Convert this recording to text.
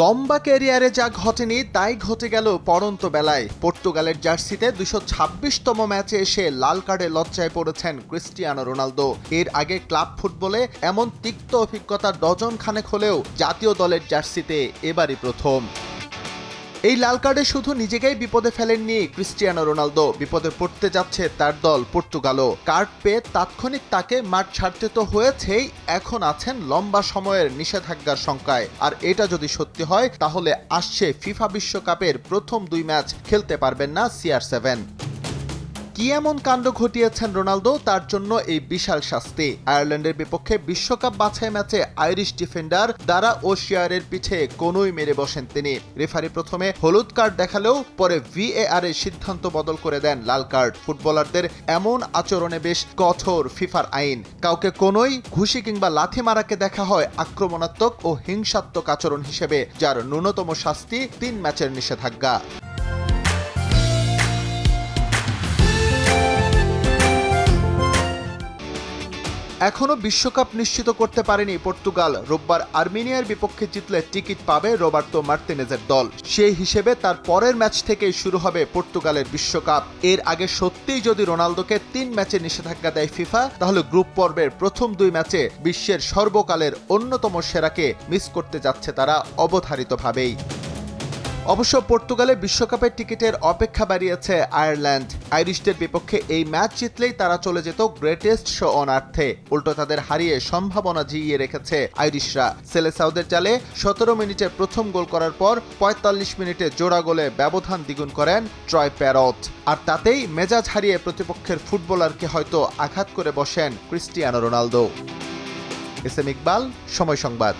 লম্বা ক্যারিয়ারে যা ঘটেনি, তাই ঘটে গেল পরন্ত বেলায়। পর্তুগালের জার্সিতে দুশো ছাব্বিশতম ম্যাচে এসে লাল কার্ডে লজ্জায় পড়েছেন ক্রিস্টিয়ানো রোনালদো। এর আগে ক্লাব ফুটবলে এমন তিক্ত অভিজ্ঞতা ডজন খানেক হলেও জাতীয় দলের জার্সিতে এবারই প্রথম। এই লাল কার্ডে শুধু নিজেকেই বিপদে ফেলেননি ক্রিস্টিয়ানো রোনালদো। বিপদে পড়তে যাচ্ছে তার দল, পর্তুগালও। কার্ড পেয়ে তাৎক্ষণিক তাকে মাঠ ছাড়তে তো হয়েছেই, এখন আছেন লম্বা সময়ের নিষেধাজ্ঞার শঙ্কায়। আর এটা যদি সত্যি হয়, তাহলে আসছে ফিফা বিশ্বকাপের প্রথম দুই ম্যাচ খেলতে পারবেন না সিআর সেভেন। কি এমন কাণ্ড ঘটিয়েছেন রোনালদো? তার জন্য এই বিশাল শাস্তি। আয়ারল্যান্ডের বিপক্ষে বিশ্বকাপ বাছাই ম্যাচে আইরিশ ডিফেন্ডার দ্বারা ও শিয়ারের পিঠে কোনোই মেরে বসেন তিনি। রেফারি প্রথমে হলুদ কার্ড দেখালেও পরে ভিএআর এর সিদ্ধান্ত বদল করে দেন লাল কার্ড। ফুটবলারদের এমন আচরণে বেশ কঠোর ফিফার আইন। কাউকে কোনোই ঘুষি কিংবা লাথি মারাকে দেখা হয় আক্রমণাত্মক ও হিংসাত্মক আচরণ হিসেবে, যার ন্যূনতম শাস্তি তিন ম্যাচের নিষেধাজ্ঞা। এখনও বিশ্বকাপ নিশ্চিত করতে পারেনি পর্তুগাল। রোববার আর্মেনিয়ার বিপক্ষে জিতলে টিকিট পাবে রোবার্তো মার্তিনেজের দল। সেই হিসেবে তার পরের ম্যাচ থেকেই শুরু হবে পর্তুগালের বিশ্বকাপ। এর আগে সত্যিই যদি রোনালদোকে তিন ম্যাচে নিষেধাজ্ঞা দেয় ফিফা, তাহলে গ্রুপ পর্বের প্রথম দুই ম্যাচে বিশ্বের সর্বকালের অন্যতম সেরাকে মিস করতে যাচ্ছে তারা অবধারিতভাবেই। অবশ্য পর্তুগালে বিশ্বকাপের টিকিটের অপেক্ষা বাড়িয়েছে আয়ারল্যান্ড। আইরিশদের বিপক্ষে এই ম্যাচ জিতলেই তারা চলে যেত গ্রেটেস্ট শো অন আর্থে। উল্টো তাদের হারিয়ে সম্ভাবনা জিইয়ে রেখেছে আইরিশরা। সেলেসাউদের জালে সতেরো মিনিটে প্রথম গোল করার পর পঁয়তাল্লিশ মিনিটে জোড়া গোলে ব্যবধান দ্বিগুণ করেন ট্রয় প্যারট। আর তাতেই মেজাজ হারিয়ে প্রতিপক্ষের ফুটবলারকে হয়তো আঘাত করে বসেন Cristiano Ronaldo. S M Iqbal, Somoy Sangbad.